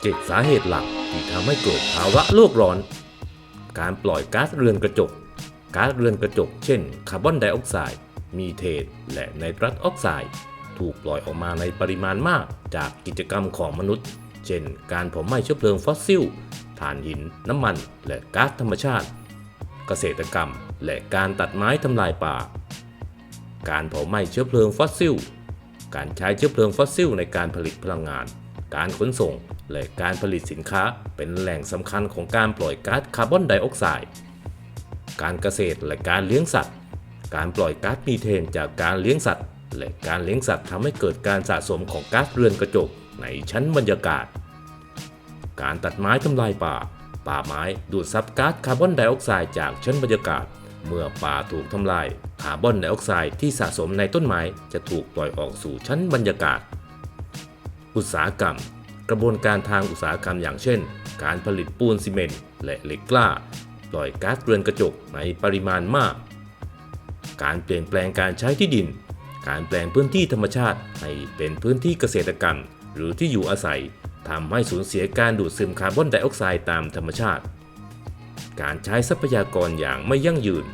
เจ็ดสาเหตุหลักที่ทำให้เกิดภาวะโลกร้อน การปล่อยก๊าซเรือนกระจก ก๊าซเรือนกระจก เช่น คาร์บอนไดออกไซด์ มีเทนและไนตรัสออกไซด์ ถูกปล่อยออกมาในปริมาณมากจากกิจกรรมของมนุษย์ เช่น การเผาไหม้เชื้อเพลิงฟอสซิล ถ่านหิน น้ำมัน และก๊าซธรรมชาติ เกษตรกรรม และการตัดไม้ทำลายป่า การเผาไหม้เชื้อเพลิงฟอสซิล การใช้เชื้อเพลิงฟอสซิลในการผลิตพลังงาน การขนส่ง และการผลิตสินค้าเป็นแหล่งสำคัญของการปล่อยก๊าซคาร์บอนไดออกไซด์ การเกษตรและการเลี้ยงสัตว์ การปล่อยก๊าซมีเทนจากการเลี้ยงสัตว์ และการเลี้ยงสัตว์ทำให้เกิดการสะสมของก๊าซเรือนกระจกในชั้นบรรยากาศ การตัดไม้ทำลายป่า ป่าไม้ดูดซับก๊าซคาร์บอนไดออกไซด์จากชั้นบรรยากาศ เมื่อป่าถูกทำลาย คาร์บอนไดออกไซด์ที่สะสมในต้นไม้จะถูกปล่อยออกสู่ชั้นบรรยากาศ อุตสาหกรรม กระบวนการทางอุตสาหกรรมอย่างเช่น การผลิตปูนซีเมนต์และเหล็กกล้า ปล่อยก๊าซเรือนกระจกในปริมาณมาก การเปลี่ยนแปลงการใช้ที่ดิน การแปลงพื้นที่ธรรมชาติให้เป็นพื้นที่เกษตรกรรม หรือที่อยู่อาศัยทำให้สูญเสียการดูดซึมคาร์บอนไดออกไซด์ตามธรรมชาติ การใช้ทรัพยากรอย่างไม่ยั่งยืน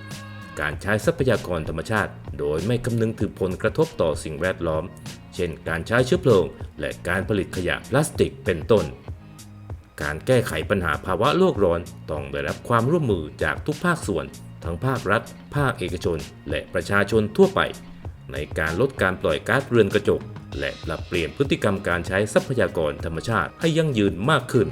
การใช้ทรัพยากรธรรมชาติ โดยไม่คำนึงถึงผลกระทบต่อสิ่งแวดล้อม เช่น การใช้เชื้อเพลิง และการผลิตขยะพลาสติกเป็นต้น การแก้ไขปัญหาภาวะโลกร้อนต้องได้รับความร่วมมือจากทุกภาคส่วน ทั้งภาครัฐ ภาคเอกชน และประชาชนทั่วไป ในการลดการปล่อยก๊าซเรือนกระจก และปรับเปลี่ยนพฤติกรรมการใช้ทรัพยากรธรรมชาติให้ยั่งยืนมากขึ้น